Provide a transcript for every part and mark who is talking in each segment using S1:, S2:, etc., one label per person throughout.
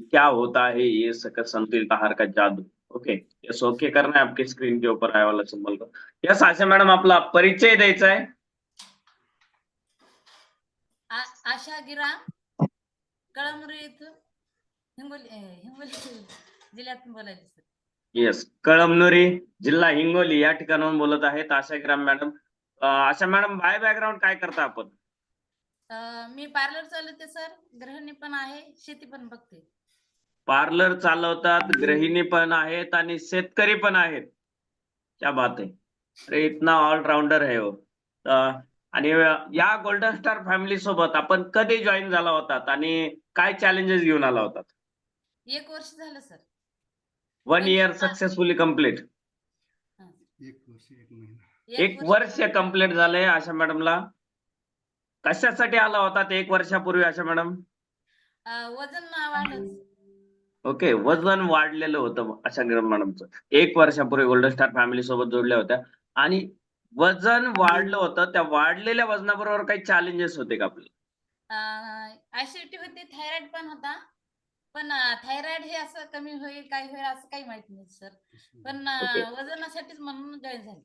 S1: क्या होता है ये सकत संतुलित आहार का जादू? ओके यस ओके करना है आपके स्क्रीन के ऊपर आया वाला सिंबल को। यस आशा मॅडम आपला परिचय द्यायचा आहे।
S2: आशा गिरा कळमनुरी इथून हिंगोली हिंगोली जिल्ह्यातून बोलायचे सर
S1: येस कळमनुरी जिल्हा हिंगोली या ठिकाणाहून बोलत आहेत Asha Gram madam. Asha madam by background काय करता आपण?
S2: मी पार्लर चालवते सर गृहिणी पण आहे शेती पण बघते.
S1: पार्लर चालवतात गृहिणी पण आहेत आणि शेतकरी पण आहेत. क्या बात आहे अरे इतना ऑलराऊंडर आहे हो. आणि या गोल्डन स्टार फॅमिली सोबत आपण कधी जॉईन झाला होतात आणि काय चॅलेंजेस घेऊन आला होतात?
S2: एक वर्ष झालं sir.
S1: One year successfully complete
S3: एक वर्ष एक महिना.
S1: एक वर्ष कंप्लीट झालंय आशा मॅडमला कशासाठी आला होता एक वर्षापूर्वी आशा मॅडम
S2: वजन वाढलं
S1: ओके वजन वाढलेलं होतं अशा मॅडमचं एक वर्षापूर्वी गोल्डन स्टार फॅमिली सोबत जोडल्या होत्या. आणि वजन वाढलं होतं. त्या वाढलेल्या वजनाबरोबर काही चॅलेंजेस होते का आपले
S2: ऍसिडिटी होती थायरॉइड पण होता. पण थायरॉइड हे असं कमी होईल काय होईल असं काही माहीत नाही सर पण. वजनासाठीच म्हणून जॉईन झाले.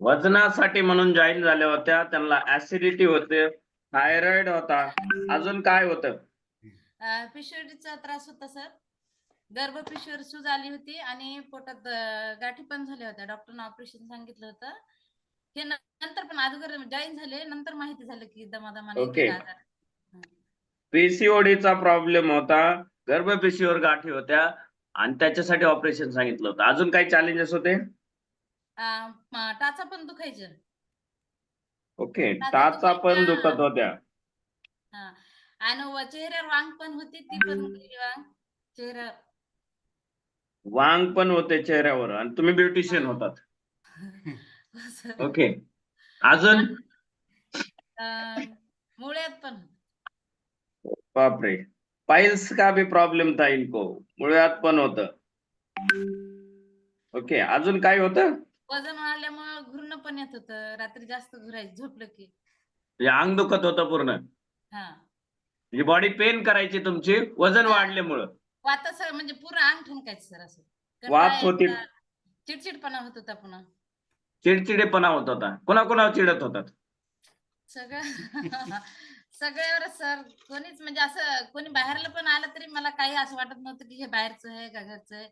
S1: वजनासाठी म्हणून जॉईन झाल्या होत्या. त्यांना ऍसिडिटी होते. थायरॉइड होता. अजून काय होतं?
S2: पिशवीचा त्रास होता सर गर्भ पिशवीवर सूज आली होती आणि पोटात गाठी पण झाल्या होत्या. डॉक्टरने ऑपरेशन सांगितलं होतं. हे नंतर पण अगोदर जॉईन झाले नंतर माहिती झालं की दमादमाने
S1: Okay. पीसीओडीचा प्रॉब्लेम होता गर्भपेशीवर गाठी होत्या आणि त्याच्यासाठी ऑपरेशन सांगितलं होतं. अजून काही चॅलेंजेस होते?
S2: टाचा पण दुखायचं.
S1: ओके.
S2: टाचा
S1: पण. दुखत होत्या.
S2: हा. आणि चेहऱ्यावर वांग पण होती ती पण वांग. चेहरा
S1: वांग पण होते चेहऱ्यावर आणि तुम्ही ब्युटिशियन होतात. ओके. अजून?
S2: मुळ्यात पण.
S1: बापरे. पाइल्स का भी प्रॉब्लेम था इनको? मुळ्यात पण होत. ओके अजून काय होतं?
S2: वजन वाढल्यामुळे घुरणं पण येत होतं. रात्री जास्त घुरायचं झोपलं की.
S1: म्हणजे अंग दुखत होतं पूर्ण.
S2: हा.
S1: म्हणजे बॉडी पेन करायची तुमची वजन वाढल्यामुळं.
S2: वाताच म्हणजे पूर्ण अंग ठणकायचं सर असं.
S1: वात
S2: कंटाळा
S1: होती.
S2: यायचा, चिडचिडपणा होत होता पुन्हा.
S1: चिडचिडेपणा होत होता. कोणाकोणावर चिडत होतात?
S2: सगळं सगळ्यावर सर. कोणीच म्हणजे असं कोणी बाहेरला पण आलं तरी मला काही असं वाटत नव्हतं की हे बाहेरचं आहे का घरचं आहे.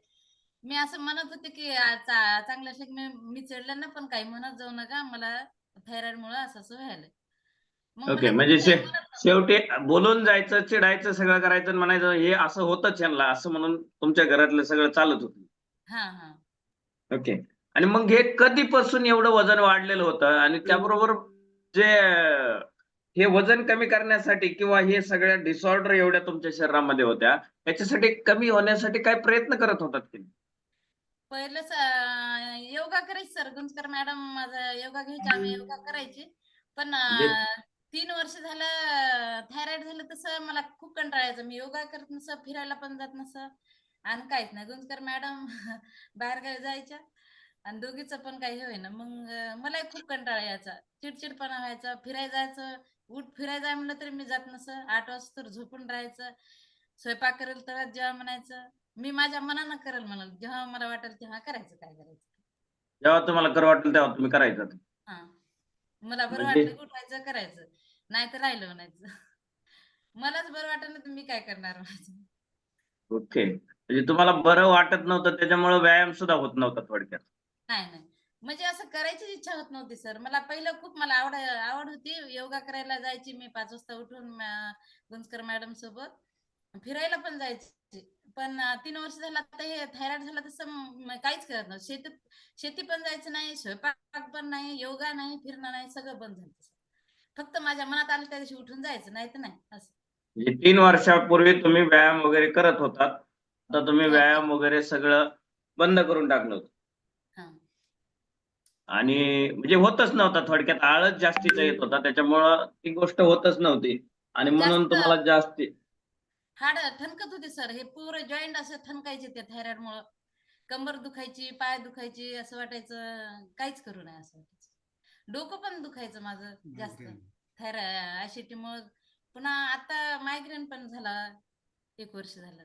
S2: मी असं म्हणत होते की आ, चा- चांगलं मी मी चढलं ना पण काही म्हणत जाऊ नका. मला थायरॉइड मुळे असं असं व्हायलंय. मग
S1: ओके, म्हणजे. शेवटी बोलून जायचं चिडायचं सगळं करायचं आणि म्हणायचं हे असं होतच यांना असं म्हणून तुमच्या घरातलं सगळं चालत होतं.
S2: हा हा.
S1: ओके. आणि मग हे कधीपासून एवढं वजन वाढलेलं होतं? आणि त्याबरोबर जे हे वजन कमी करण्यासाठी किंवा हे सगळ्या डिसऑर्डर एवढ्या तुमच्या शरीरामध्ये होत्या त्याच्यासाठी कमी होण्यासाठी काय प्रयत्न करत होतात की
S2: पहिलंच अं, योगा करायची सर गुंजकर मॅडम माझा योगा घ्यायची आम्ही योगा करायची. पण अं,
S1: म्हणजे-
S2: तीन वर्ष झालं थायरॉइड झालं तसं मला खूप कंटाळा यायचा मी योगा करत नसं फिरायला पण जात नसं. आणि काहीच नाही. गुंजकर मॅडम बाहेर गावी जायच्या आणि दोघीचं पण काही होईना. मग मलाही खूप कंटाळा यायचा. चिडचिडपणा व्हायचा. फिरायला जायचं. उठ फिरायला जाय म्हणलं तरी मी जात नसं. आठ वाजता तर झोपून राहायचं. स्वयंपाक करेल तर जेव्हा म्हणायचं. मी माझ्या मनानं करेल म्हणाल. जेव्हा मला वाटेल तेव्हा करायचं काय करायचं.
S1: जेव्हा तुम्हाला करू वाटेल तेव्हा तुम्ही करायचं.
S2: हा. मला बरं
S1: म्हणजे-
S2: वाटलं उठायचं करायचं. नाही तर राहिलं म्हणायचं. मलाच बरं वाटत नाही तर मी काय करणार म्हणायचं
S1: ओके. म्हणजे तुम्हाला बरं वाटत नव्हतं त्याच्यामुळे व्यायाम सुद्धा होत नव्हता थोडक्यात.
S2: नाही नाही. म्हणजे असं करायचीच इच्छा होत नव्हती सर. मला पहिलं खूप मला आवड आवड होती योगा करायला जायची मी पाच वाजता उठून गुंजकर मॅडम सोबत. फिरायला पण जायची. पण तीन वर्ष झालं आता हे थायरॉइड झालं तसं काहीच करत नव्हतं. शेतीत शेती पण जायचं नाही स्वयंपाक पण नाही योगा नाही फिरणं नाही सगळं बंद झालं. फक्त माझ्या मनात आलं त्या दिवशी उठून जायचं नाही तर नाही असं.
S1: म्हणजे तीन वर्षापूर्वी तुम्ही व्यायाम वगैरे करत होतात आता तुम्ही
S2: हो.
S1: व्यायाम वगैरे सगळं बंद करून टाकलं होतं.
S2: हा.
S1: आणि म्हणजे होतच नव्हता थोडक्यात आळस जास्तीचा येत होता त्याच्यामुळं ती गोष्ट होतच नव्हती. आणि म्हणून
S2: जास्त-
S1: तुम्हाला जास्ती
S2: हाड ठणकत होते सर. हे पुरे जॉईंट असं ठणकायचे ते थायरॉइड मुळे कंबर दुखायची पाय दुखायची असं वाटायचं काहीच करू नये असं वाटायचं. डोकं पण दुखायचं माझं जास्त. ऍसिडिटी मुळे पुन्हा आता मायग्रेन पण झाला एक वर्ष झालं.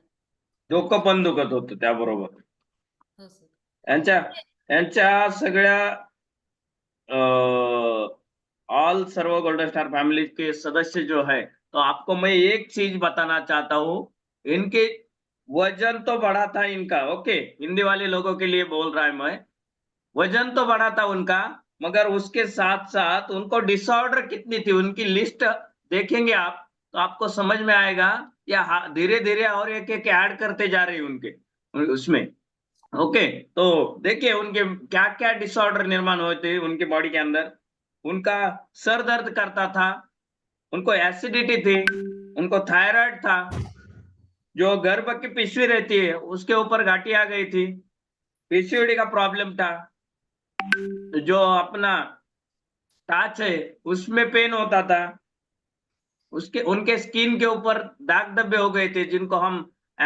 S1: डोकं पण दुखत होतं त्याबरोबर.
S2: हो सर.
S1: यांच्या यांच्या सगळ्या ऑल सर्व गोल्डन स्टार फैमिली के सदस्य जो है तो आपको मैं एक चीज बताना चाहता हूँ इनके वजन तो बढ़ा था इनका ओके हिंदी वाले लोगों के लिए बोल रहा है मैं। वजन तो बढ़ा था उनका मगर उसके साथ साथ उनको डिसऑर्डर कितनी थी, उनकी लिस्ट देखेंगे आप तो आपको समझ में आएगा या धीरे धीरे और एक एक ऐड करते जा रहे उनके, उसमें। ओके तो देखिए उनके क्या क्या डिसऑर्डर निर्माण हुए थे उनके बॉडी के अंदर। उनका सर दर्द करता था, उनको एसिडिटी थी, उनको थायराइड था, जो गर्भ की पिशवी रहती है, उसके ऊपर घाटी आ गई थी। पीसीओडी का प्रॉब्लम था जो अपना टाच है उसमें पेन होता था। उसके उनके स्किन के ऊपर दाग धब्बे हो गए थे जिनको हम अ,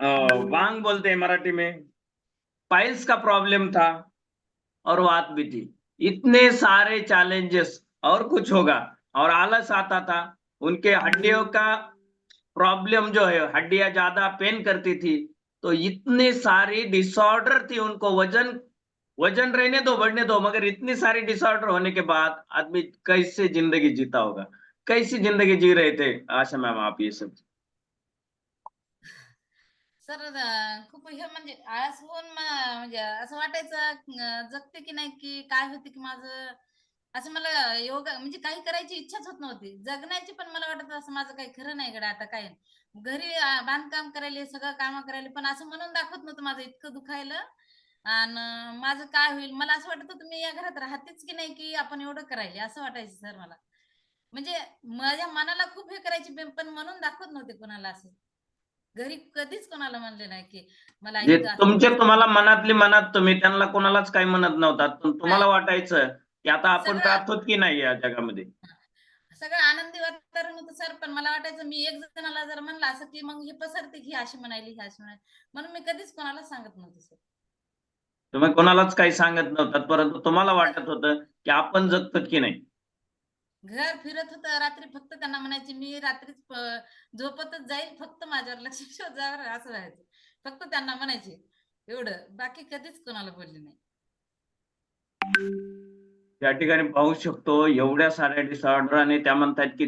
S1: अ, वांग बोलते हैं मराठी में। पाइल्स का प्रॉब्लम था और वात भी थी। इतने सारे चैलेंजेस और कुछ होगा। और आलस आता था। उनके हड्डियों का प्रॉब्लम जो है हड्डियाँ ज़्यादा पेन करती थी। तो इतनी सारी डिसऑर्डर थी उनको वजन वजन रहने दो बढ़ने दो मगर इतनी सारी डिसऑर्डर होने के बाद आदमी कैसे जिंदगी जीता होगा? कैसी जिंदगी जी रहे थे? आशा मैम आप ये सब।
S2: सर खूप हे म्हणजे आळस होऊन म्हणजे असं वाटायचं जगते की नाही की काय होते की माझं? असं मला योगा म्हणजे काही करायची इच्छाच होत नव्हती. जगण्याची पण मला वाटत असं माझं काही खरं नाही गड्या आता काय? घरी बांधकाम करायले सगळं काम करायले पण असं म्हणून दाखवत नव्हतं माझं इतकं दुखायलं. आणि माझं काय होईल मला असं वाटत होतं मी या घरात राहतेच की नाही की आपण एवढं करायले असं वाटायचं सर मला. म्हणजे माझ्या मनाला खूप हे करायची पण- म्हणून दाखवत नव्हते कोणाला असं. घरी कधीच कोणाला म्हणले नाही की मला
S1: जे
S2: इतकं असं-
S1: तुमचे तुम्हाला मनातली मनात तुम्ही त्यांना कोणालाच काही म्हणत नव्हता. पण तुम्हाला वाटायचं की आता आपण राहतोत की नाही या जगामध्ये?
S2: सगळं आनंदी वातावरण होतं सर. पण मला वाटायचं मी एक जणाला जर म्हणलं असं की मग हे पसरते ही अशी म्हणाली ही अशी म्हणाली. म्हणून मी कधीच कोणाला सांगत नव्हते सर.
S1: तुम्ही कोणालाच काही सांगत नव्हतात परंतु तुम्हाला वाटत होतं की आपण जगतो की नाही?
S2: घर फिरत होतं रात्री फक्त त्यांना म्हणायची मी रात्रीच प- झोपतच जाईल फक्त माझ्यावर लक्ष शोधावर असं व्हायचं. फक्त त्यांना म्हणायचे एवढं. बाकी कधीच कोणाला बोलले नाही.
S1: या ठिकाणी पाहू शकतो एवढ्या साऱ्या डिसऑर्डर आणि त्या म्हणतात की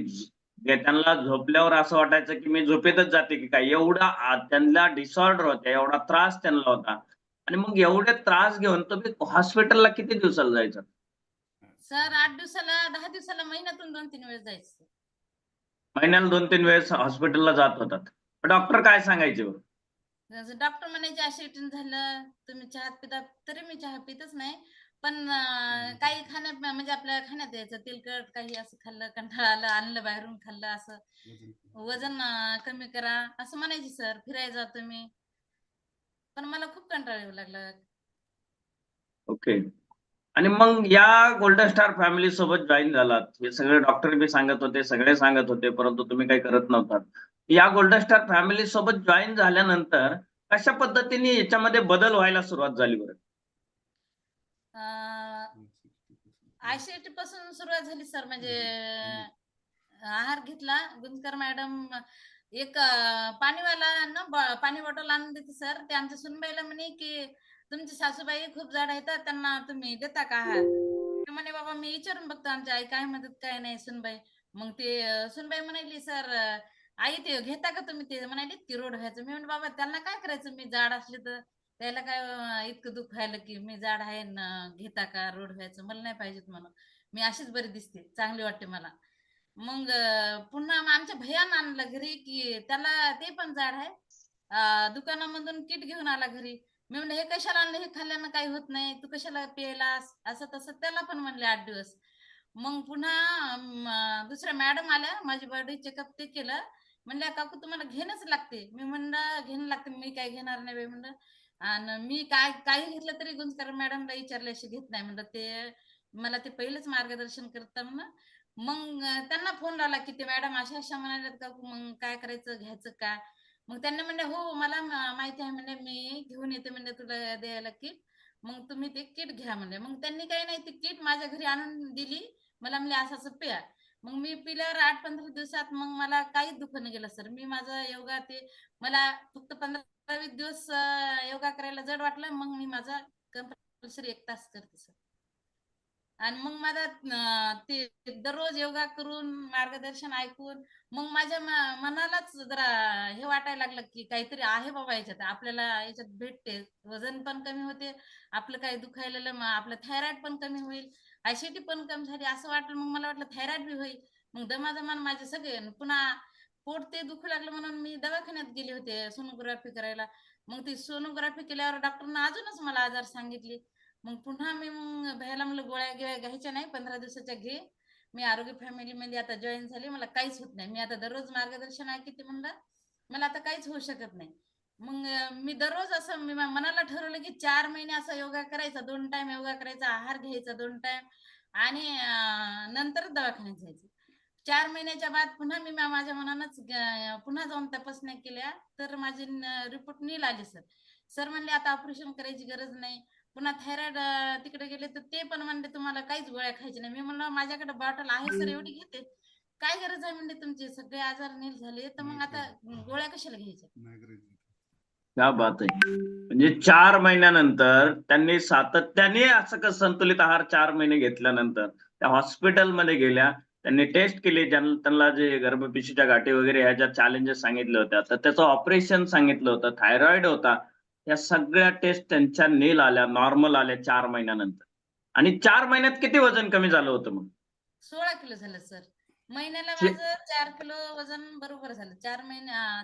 S1: त्यांना झोपल्यावर असं वाटायचं की मी झोपेतच जाते की काय? एवढा त्यांना डिसऑर्डर होता एवढा त्रास त्यांना होता. आणि मग एवढे त्रास घेऊन तुम्ही हॉस्पिटलला किती दिवसाला जायचं?
S2: सर आठ दिवसाला दहा दिवसाला महिन्यातून दोन तीन वेळेस जायचं.
S1: महिन्याला दोन तीन वेळेस हॉस्पिटलला जात होतात. डॉक्टर काय सांगायचे हो?
S2: डॉक्टर म्हणायचे ऍसिडिटी झालं तुम्ही चहा पिता तरी मी चहा पितच नाही. पण काही खाण्यात म्हणजे आपल्या खाण्यात यायचं. तेलकट काही असं खाल्लं कंटाळा आलं आणलं बाहेरून खाल्लं असं. वजन कमी करा. असं म्हणायचे सर फिरायला जातो मी पण मला खूप कंटाळा येऊ लागला.
S1: ओके. आणि मग या गोल्डन स्टार फॅमिली सोबत जॉईन झालात. हे सगळे डॉक्टर बी सांगत होते सगळे सांगत होते परंतु तुम्ही काही करत नव्हतात. या गोल्डन स्टार फॅमिली सोबत जॉईन झाल्यानंतर कशा पद्धतीने याच्यामध्ये बदल व्हायला सुरुवात झाली बरं?
S2: आयसीटी पासून सुरुवात झाली सर. म्हणजे आहार घेतला. गुंजकर मॅडम एक पाणीवाला ना पाणी बॉटल आणून देते सर. ते आमच्या सुनबाईला म्हणे की तुमची सासूबाई खूप जाड आहेत त्यांना तुम्ही देता का आहार? म्हणे बाबा मी विचारून बघतो. आमच्या आई काय मदत काय नाही सुनबाई. मग ते सुनबाई म्हणाली सर आई ते घेता का तुम्ही? ते म्हणाली की रोड व्हायचं. मी म्हणलं बाबा त्यांना काय करायचं? मी जाड असले तर त्याला काय इतकं दुःख की मी जाड आहे न घेता का रोड व्हायचं मला नाही पाहिजेत म्हणून. मी अशीच बरी दिसते चांगली वाटते मला. मग पुन्हा आमच्या भयान आणलं घरी की त्याला ते पण जाड आहे. दुकानामधून किट घेऊन आला घरी. मी म्हणलं हे कशाला आणलं? हे खाल्ल्यानं काही होत नाही. तू कशाला प्यायलास? असं तसं त्याला पण म्हणले आठ दिवस. मग पुन्हा दुसऱ्या मॅडम आल्या माझी बॉडी चेकअप ते केलं. म्हणल्या काकू तुम्हाला घेणंच लागते. मी म्हणलं घेणं लागते. मी काय घेणार नाही म्हणलं आणि मी काय काही घेतलं तरी गुंजकर मॅडमला विचारल्याशी घेत नाही. म्हणलं ते मला ते पहिलेच मार्गदर्शन करता म्हणून. मग त्यांना फोन लावला की ते मॅडम अशा अशा म्हणाल्यात का मग काय करायचं घ्यायचं का? मग त्यांनी म्हणले हो मला माहिती आहे म्हणजे मी घेऊन येते म्हणजे तुला द्यायला किट मग तुम्ही ते किट घ्या म्हणजे मग त्यांनी काही नाही ती किट माझ्या घरी आणून दिली. मला म्हणले असं असं प्या. मग मी पिल्यावर आठ पंधरा दिवसात मग मला काहीच दुःख नाही गेलं सर. मी माझं योगा ते मला फक्त पंधरा वीस दिवस योगा करायला जड वाटलं मग मी माझा कंपल्सरी एक तास करते सर. आणि मग माझा ते दररोज योगा करून मार्गदर्शन ऐकून मग माझ्या मनालाच जरा हे वाटायला लागलं की काहीतरी आहे बाबा याच्यात. आपल्याला याच्यात भेटते. वजन पण कमी होते आपलं काही दुखायलेलं आपलं थायरॉइड पण कमी होईल. ऍसिडिटी पण कमी झाली असं वाटलं मग मला वाटलं थायरॉइड बी होईल. मग दमादमान माझे सगळे आणि पुन्हा पोट ते दुखू लागलं म्हणून मी दवाखान्यात गेले होते सोनोग्राफी करायला. मग ती सोनोग्राफी केल्यावर डॉक्टरनं अजूनच मला आजार सांगितले. मग पुन्हा मी मग भ्यायला म्हणलं गोळ्या गिळ्या घ्यायच्या नाही पंधरा दिवसाच्या घे. मी आरोग्य फॅमिली मध्ये आता जॉईन झाली मला काहीच होत नाही. मी आता दररोज मार्गदर्शन ऐकते म्हणलं? मला आता काहीच होऊ शकत नाही. मग मी दररोज असं मी मनाला ठरवलं की चार महिने असं योगा करायचा दोन टाइम योगा करायचा आहार घ्यायचा दोन टाइम आणि नंतर दवाखान्यात जायचं. चार महिन्याच्या बाद पुन्हा मी माझ्या मनानंच पुन्हा जाऊन तपासण्या केल्या तर माझे रिपोर्ट नील आले सर सर म्हणले आता ऑपरेशन करायची गरज नाही. पुन्हा थायरॉइड तिकडे गेले तर ते पण म्हणले तुम्हाला काहीच गोळ्या खायची नाही. मी म्हणलं माझ्याकडे बॉटल आहे सर एवढी घेते. काय गरज आहे? म्हणले तुमचे सगळे आजार नील झाले तर मग आता गोळ्या कशाला घ्यायच्या?
S1: क्या बात आहे. म्हणजे चार महिन्यानंतर त्यांनी सातत्याने असं कसं संतुलित आहार चार महिने घेतल्यानंतर त्या हॉस्पिटलमध्ये गेल्या त्यांनी टेस्ट केली ज्यांना त्यांना जे गर्भपिशवीच्या गाठी वगैरे ह्या ज्या चॅलेंजेस सांगितल्या होत्या तर त्याचं ऑपरेशन सांगितलं होतं थायरॉइड होता या सगळ्या टेस्ट त्यांच्या नील आल्या नॉर्मल आल्या चार महिन्यानंतर. आणि चार महिन्यात किती वजन कमी झालं होतं मग?
S2: सोळा किलो झालं सर. महिन्याला माझं चार किलो वजन बरोबर झालं. चार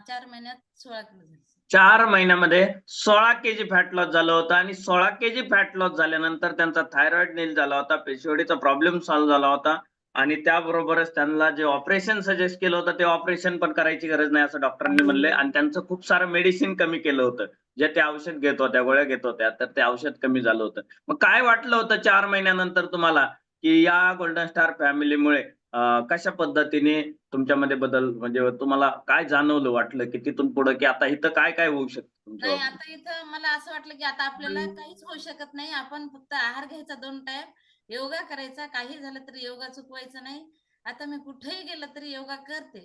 S2: चार महिन्यात सोळा किलो झालं.
S1: चार महिन्यामध्ये सोळा केजी फॅट लॉस झालं होतं आणि सोळा केजी फॅट लॉस झाल्यानंतर त्यांचा थायरॉइड नील झाला होता पेशिवडीचा प्रॉब्लेम सॉल्व्ह झाला होता आणि त्याबरोबरच त्यांना जे ऑपरेशन सजेस्ट केलं होतं ते ऑपरेशन पण करायची गरज नाही असं डॉक्टरांनी म्हणले आणि त्यांचं खूप सारं मेडिसिन कमी केलं होतं. जे ते औषध घेत होत्या गोळ्या घेत होत्या तर ते औषध कमी झालं होतं. मग काय वाटलं होतं चार महिन्यानंतर तुम्हाला की या गोल्डन स्टार फॅमिलीमुळे कशा पद्धतीने तुमच्यामध्ये बदल म्हणजे तुम्हाला काय जाणवलं वाटलं की तिथून पुढे की आता इथं काय काय होऊ शकतं
S2: नाही? आता इथं मला असं वाटलं की आता आपल्याला काहीच होऊ शकत नाही. आपण फक्त आहार घ्यायचा दोन टाइम योगा करायचा. काही झालं तरी योगा चुकवायचा नाही. आता मी कुठेही गेलं तरी योगा करते.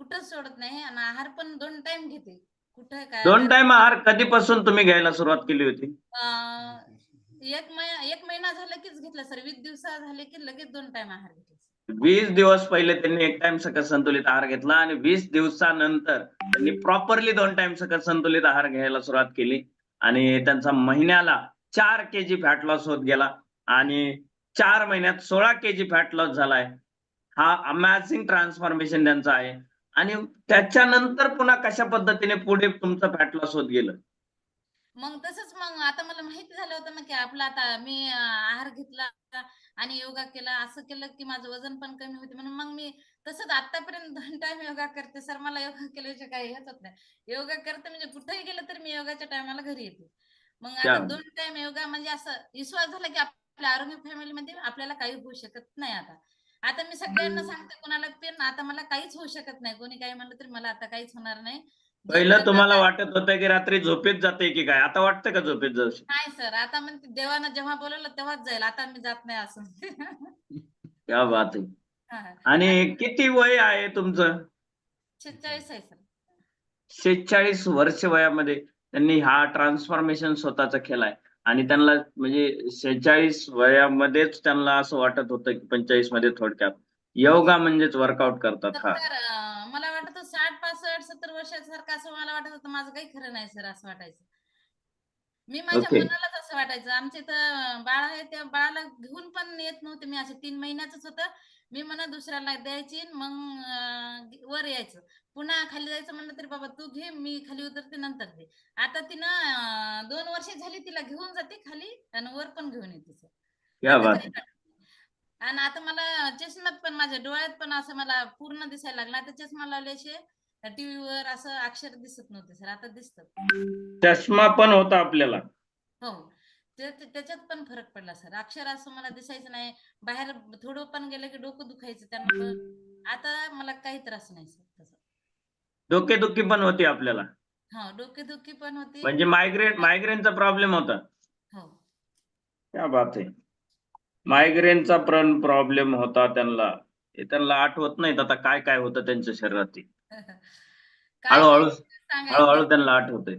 S2: कुठंच सोडत नाही आणि आहार पण दोन टाइम घेते. कुठे काय?
S1: दोन टाइम आहार कधीपासून तुम्ही घ्यायला सुरुवात केली होती?
S2: अं, एक महिना एक महिना झाला कीच घेतला सर. वीस दिवसा झाले की लगेच दोन टाइम आहार घेतला
S1: वीस दिवस पहिले त्यांनी एक टाइम सकट संतुलित आहार घेतला आणि वीस दिवसानंतर त्यांनी प्रॉपरली दोन टाइम सकट संतुलित आहार घ्यायला सुरुवात केली. आणि त्यांचा महिन्याला चार केजी फॅट लॉस होत गेला आणि चार महिन्यात सोळा केजी फॅट लॉस झालाय. हा अमॅझिंग ट्रान्सफॉर्मेशन त्यांचं आहे. आणि त्याच्यानंतर पुन्हा कशा पद्धतीने पुढे तुमचं फॅट लॉस होत गेलं?
S2: मग तसंच मग आता मला माहिती झालं होतं ना की आपला आता मी आहार घेतला. आणि योगा केला असं केलं की माझं वजन पण कमी होते. म्हणून मग मी तसंच आतापर्यंत दोन टाइम योगा करते. सर मला योगा केल्याशिवाय काही हेच होत नाही. योगा करते म्हणजे कुठेही गेलं तर मी योगाच्या टायमाला घरी येते. मग आता. दोन टाइम योगा म्हणजे असं विश्वास झाला की आपल्या आरोग्य फॅमिलीमध्ये आपल्याला काही होऊ शकत नाही आता. आता मी सगळ्यांना सांगते कोणाला पण आता मला काहीच होऊ शकत नाही. कोणी काही म्हणलं तरी मला आता काहीच होणार नाही.
S1: पहिलं तुम्हाला वाटत होतं की रात्री झोपेत जाते की काय? आता वाटतं का झोपेत जाऊ शकते?
S2: नाही सर. आता म्हणते देवानं जेव्हा बोलवलं तेव्हाच जाईल. आता मी जात नाही असं.
S1: क्या बात आहे.
S2: हा.
S1: आणि किती वय आहे तुमचं?
S2: शेहेचाळीस आहे सर.
S1: शेहेचाळीस वर्ष वयामध्ये त्यांनी हा ट्रान्सफॉर्मेशन स्वतःचा केलाय आणि त्यांना म्हणजे शेहेचाळीस वयामध्येच त्यांना असं वाटत होतं की पंचेचाळीसमध्ये थोडक्यात योगा म्हणजेच वर्कआउट करतात हा.
S2: तर वर्षासारखं असं मला वाटत होतं माझं काही खरं नाही सर असं वाटायचं. मी माझ्या
S1: Okay.
S2: मनालाच असं वाटायचं. आमच्या इथं बाळ आहे त्या बाळाला घेऊन पण येत नव्हते. मी असं तीन महिन्याच होतं. मी म्हणा दुसऱ्याला द्यायची मग अं, वर यायचं. पुन्हा खाली जायचं म्हणलं तरी बाबा तू घे मी खाली उतरते नंतर दे आता तिनं अं, दोन वर्ष झाली तिला घेऊन जाते खाली आणि वर पण घेऊन येते
S1: क्या बात.
S2: आणि आता मला चष्म्यात पण माझ्या डोळ्यात पण असं मला पूर्ण दिसायला लागला. आता चष्मा लावल्याशिवाय टीव्हीवर असं अक्षर दिसत नव्हते सर. आता दिसतात.
S1: चष्मा पण होता आपल्याला.
S2: हो. त्याच्यात पण फरक पडला सर. अक्षर असं मला दिसायचं नाही. बाहेर थोडं पण गेलं की डोकं दुखायचं पण. आता मला काही त्रास नाही सर
S1: डोकेदुखी पण होती आपल्याला.
S2: हो डोकेदुखी पण होती.
S1: म्हणजे मायग्रेन मायग्रेनचा प्रॉब्लेम होता.
S2: हो.
S1: क्या बात आहे मायग्रेनचा पण प्रॉब्लेम होता त्यांना. त्यांना आठवत नाहीत आता काय काय होतं त्यांच्या शरीरात ते.
S2: काय
S1: हळूहळू? हळूहळू त्यांना आठवतंय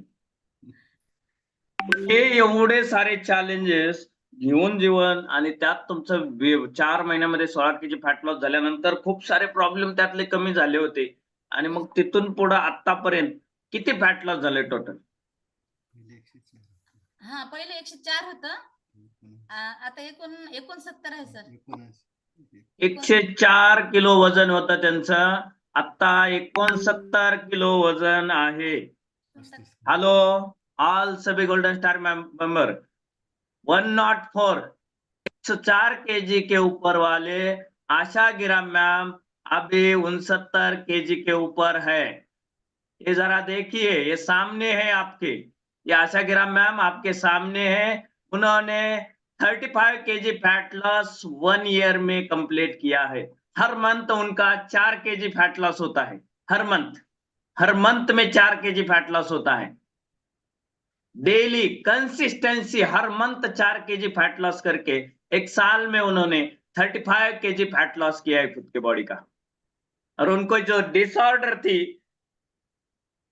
S1: हे एवढे सारे चॅलेंजेस घेऊन जीवन आणि त्यात तुमचं चार महिन्यामध्ये सोळा केजी फॅट लॉस झाल्यानंतर खूप सारे प्रॉब्लेम त्यातले कमी झाले होते आणि मग तिथून पुढे आतापर्यंत किती फॅट लॉस झाले टोटल.
S2: हा पहिले एकशे चार होतं आता एकूण एकोणसत्तर आहे सर.
S1: एकशे चार किलो वजन होतं त्यांचं आता एकोणसत्तर किलो वज़न आहे. हेलो ऑल सभी golden star member one nought four चार केजी के ऊपर वाले आशा गिरा मैम अभी उनसत्तर केजी के ऊपर है. ये जरा देखिए ये सामने है आपके. ये आशा गिरा मैम आपके सामने है. उन्होंने thirty five K G fat loss one year में कंप्लीट किया है. हर मंथ उनका चार के जी फैट लॉस होता है। हर मंथ हर मंथ में चार के जी फैट लॉस होता है। डेली कंसिस्टेंसी, हर मंथ चार के जी फैट लॉस करके एक साल में उन्होंने thirty five K G fat loss KIA है खुद के बॉडी का। और उनको जो डिसऑर्डर थी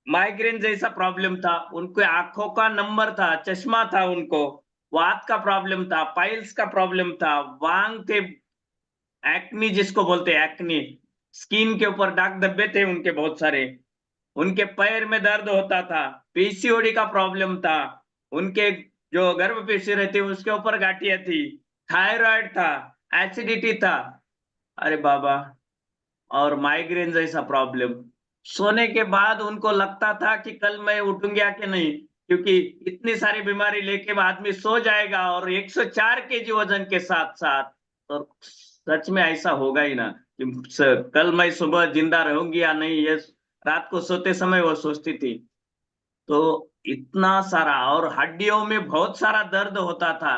S1: माइग्रेन जैसा प्रॉब्लम था, उनको आँखों का नंबर था, चश्मा था उनको, वात का प्रॉब्लम था पाइल्स का प्रॉब्लम था, वांग थे एक्नी जिसको बोलते हैं एक्नी स्किन के ऊपर दाग धब्बे थे उनके बहुत सारे. उनके पैर में दर्द होता था पीसीओडी का प्रॉब्लम था. उनके जो गर्भ पेशी रहती उसके ऊपर गांठिया थी. थायराइड था एसिडिटी था. अरे बाबा, और माइग्रेन जैसा प्रॉब्लम सोने के बाद उनको लगता था कि कल मैं उठूँगा कि नहीं, क्योंकि इतनी सारी बीमारी लेके आदमी सो जाएगा और 104 केजी वज़न के साथ साथ तो सच में ऐसा होगा ही ना कि स- कल मैं सुबह ज़िंदा रहूँगी या नहीं, ये रात को सोते समय वो सोचती थी। तो इतना सारा, और हड्डियों में बहुत सारा दर्द होता था।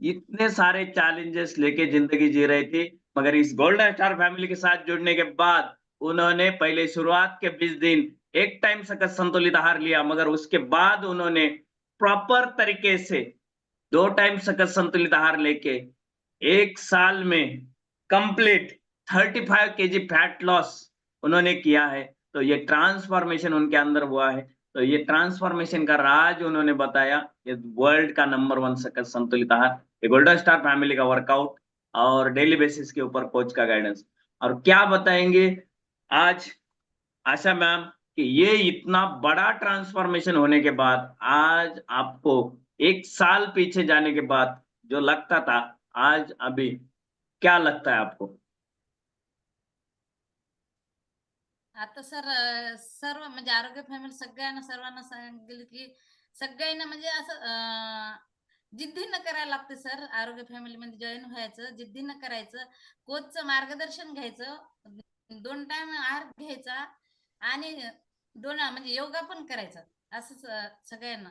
S1: इतने सारे चैलेंजेस लेके ज़िंदगी जी रही थी, मगर इस गोल्डन स्टार फैमिली के साथ जुड़ने के बाद उन्होंने पहले शुरुआत के 20 दिन एक टाइम सकत संतुलित आहार लिया, मगर उसके बाद उन्होंने प्रॉपर तरीके से दो टाइम सकत संतुलित आहार लेके एक साल में कंप्लीट 35 केजी फैट लॉस उन्होंने किया है। तो ये ट्रांसफॉर्मेशन उनके अंदर हुआ है। तो ये ट्रांसफॉर्मेशन का राज उन्होंने बताया। ये वर्ल्ड का नंबर वन संतुलित आहार। गोल्डन स्टार फैमिली का वर्कआउट और डेली बेसिस के ऊपर कोच का गाइडेंस और क्या बताएँगे? आज आशा मैम कि ये इतना बड़ा ट्रांसफॉर्मेशन होने के बाद आज आपको एक साल पीछे जाने के बाद जो लगता था आज अभी क्या लगता है आपको?
S2: आता सर सर्व म्हणजे आरोग्य फॅमिली सगळ्यांना सर्वांना सांगितलं की सगळ्यांना म्हणजे असं जिद्दीनं करायला लागते सर. आरोग्य फॅमिली मध्ये जॉईन व्हायचं जिद्दीनं करायचं कोचचं मार्गदर्शन घ्यायचं दोन टाइम आहार घ्यायचा आणि दोन म्हणजे योगा पण करायचा. असंच अं, सगळ्यांना.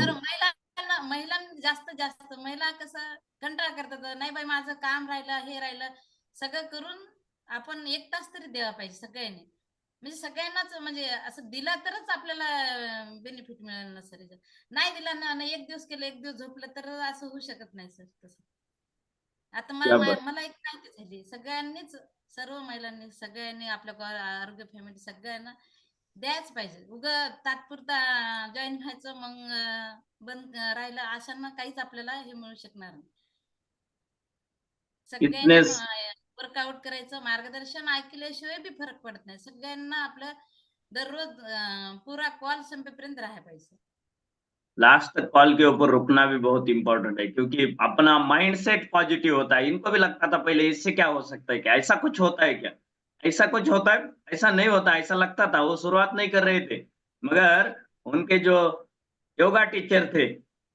S2: सर
S1: बहुत-
S2: सर, महिलांना महिलांना जास्त जास्त. महिला कसं कंटाळा करतात नाही बाई माझं काम राहिलं हे राहिलं. सगळं करून आपण एक तास तरी द्यावा पाहिजे सगळ्यांनी. म्हणजे सगळ्यांनाच म्हणजे असं दिला तरच आपल्याला बेनिफिट मिळेल ना सर नाही दिला ना एक दिवस केलं एक दिवस झोपलं तर असं होऊ शकत नाही सर तसं. आता मला. मला एक माहिती झाली. सगळ्यांनीच सर्व महिलांनी सगळ्यांनी आपल्या आरोग्य फॅमिली सगळ्यांना द्यायच पाहिजे. उग तात्पुरता जॉईन व्हायचं मग बंद राहिलं अशांना काहीच आपल्याला हे मिळू शकणार नाही. सगळ्यांनी. वर्कआउट करायचं मार्गदर्शन ऐकल्याशिवाय बी फरक पडत नाही. सगळ्यांना आपलं दररोज पुरा कॉल संपेपर्यंत राहायला पाहिजे.
S1: लास्ट तक कॉल के ऊपर रुकना भी बहुत इंपॉर्टेंट है क्योंकि अपना माइंडसेट पॉजिटिव होता है. इनको भी लगता था पहले इससे क्या हो सकता है क्या? ऐसा कुछ होता है क्या? ऐसा कुछ होता है? ऐसा नहीं होता, ऐसा लगता था, वो शुरुआत नहीं कर रहे थे। मगर उनके जो योगा टीचर थे,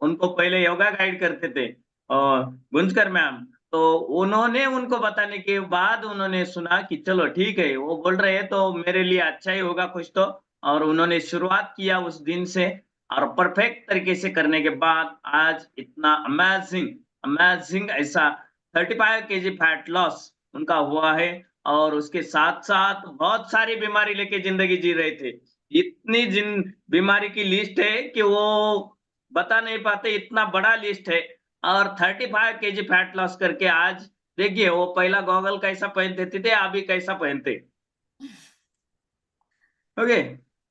S1: उनको पहले योगा गाइड करते थे, और गुंजकर मैम तो उन्होंने उनको बताने के बाद उन्होंने सुना कि चलो ठीक है, वो बोल रहे हैं तो मेरे लिए अच्छा ही होगा कुछ तो। और उन्होंने शुरुआत किया उस दिन से, और परफेक्ट तरीके से करने के बाद आज इतना अमेजिंग अमेजिंग ऐसा thirty five K G fat loss उनका हुआ है। और उसके साथ साथ बहुत सारी बीमारी लेके ज़िंदगी जी रहे थे। इतनी जिन बीमारी की लिस्ट है कि वो बता नहीं पाते इतना बड़ा लिस्ट है। और thirty five K G fat loss करके आज देखिए वो पहला गॉगल कैसा पहनते थे, अभी कैसा पहनते? ओके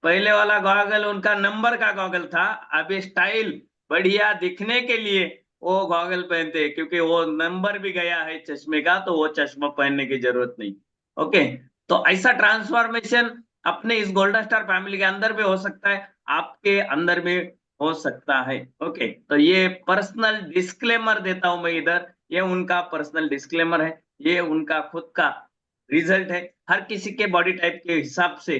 S1: पहले वाला गॉगल उनका नंबर का गॉगल था। अभी स्टाइल बढ़िया दिखने के लिए वो गॉगल पहनते क्योंकि वो नंबर भी गया है चश्मे का तो वो चश्मा पहनने की ज़रूरत नहीं। ओके तो ऐसा ट्रांसफॉर्मेशन अपने इस गोल्डन स्टार फैमिली के अंदर भी हो सकता है आपके अंदर भी हो सकता है। ओके तो ये पर्सनल डिस्क्लेमर देता हूँ मैं इधर। ये उनका पर्सनल डिस्क्लेमर है ये उनका खुद का रिज़ल्ट है। हर किसी के बॉडी टाइप के हिसाब से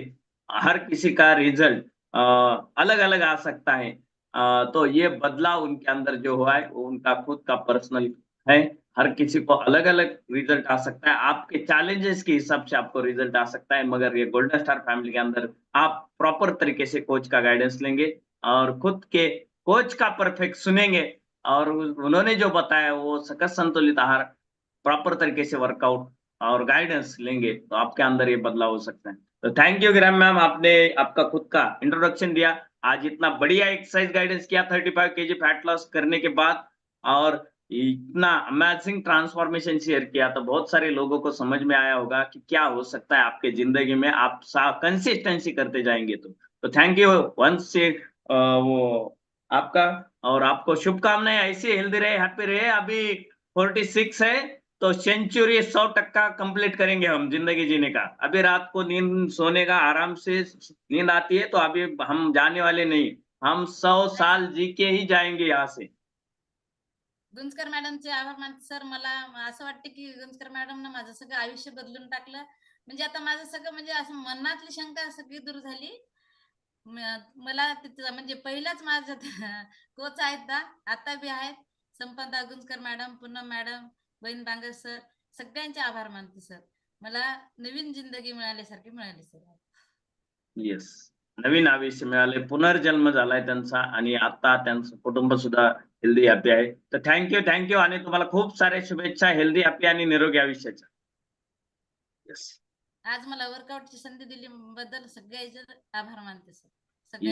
S1: हर किसी का रिज़ल्ट अलग अलग आ सकता है। अ, तो ये बदलाव उनके अंदर जो हुआ है वो उनका खुद का पर्सनल है। हर किसी को अलग अलग रिज़ल्ट आ सकता है। आपके चैलेंजेस के हिसाब से आपको रिज़ल्ट आ सकता है, मगर ये गोल्डन स्टार फैमिली के अंदर आप प्रॉपर तरीके से कोच का गाइडेंस लेंगे और खुद के कोच का परफेक्ट सुनेंगे और उन्होंने जो बताया वो सकस संतुलित आहार प्रॉपर तरीके से वर्कआउट और गाइडेंस लेंगे तो आपके अंदर ये बदलाव हो सकता है। तो थैंक यू ग्राम मैम आपने आपका खुद का इंट्रोडक्शन दिया। आज इतना बढ़िया एक्सरसाइज गाइडेंस किया थर्टी फाइव के फैट लॉस करने के बाद और इतना अमेजिंग ट्रांसफॉर्मेशन शेयर किया तो बहुत सारे लोगों को समझ में आया होगा कि क्या हो सकता है आपके ज़िंदगी में। आप कंसिस्टेंसी करते जाएँगे तो। तो थैंक यू वंस से वो आपका और आपको शुभकामनाएँ ऐसे हेल्दी रहे हैप्पी रहे। अभी फोर्टी सिक्स है तो सेंचुरी सौ टक्का कंप्लीट करेंगे हम ज़िंदगी जीने का। अभी रात को नींद सोने का आराम से नींद आती है तो अभी हम जाने वाले नहीं। हम सौ साल जी के ही जाएँगे यहाँ से।
S2: गुंजकर मॅडमचे आभार मानते सर मला असं वाटतं की गुंजकर मॅडमनं माझं सगळं आयुष्य बदलून टाकलं. म्हणजे आता माझं सगळं म्हणजे असं मनातली शंका सगळी दूर झाली. मला तिथं म्हणजे पहिलाच माझं कोच आहेत ना आता बी आहेत. संपदा गुंजकर मॅडम पूनम मॅडम बहीण बांगर सर सगळ्यांचे आभार मानते सर. मला नवीन जिंदगी मिळाल्यासारखी मिळाली सर.
S1: येस नवीन आयुष्य मिळाले पुनर्जन्म झालाय त्यांचा आणि आता त्यांचं कुटुंब सुद्धा हेल्दी हॅपी आहे. तर थँक्यू थँक्यू आणि तुम्हाला खूप साऱ्या शुभेच्छा हेल्दी हॅपी आणि निरोगी आयुष्याच्या. येस
S2: आज मला वर्कआउटची संधी दिली. बद्दल सगळ्याचे आभार मानते सर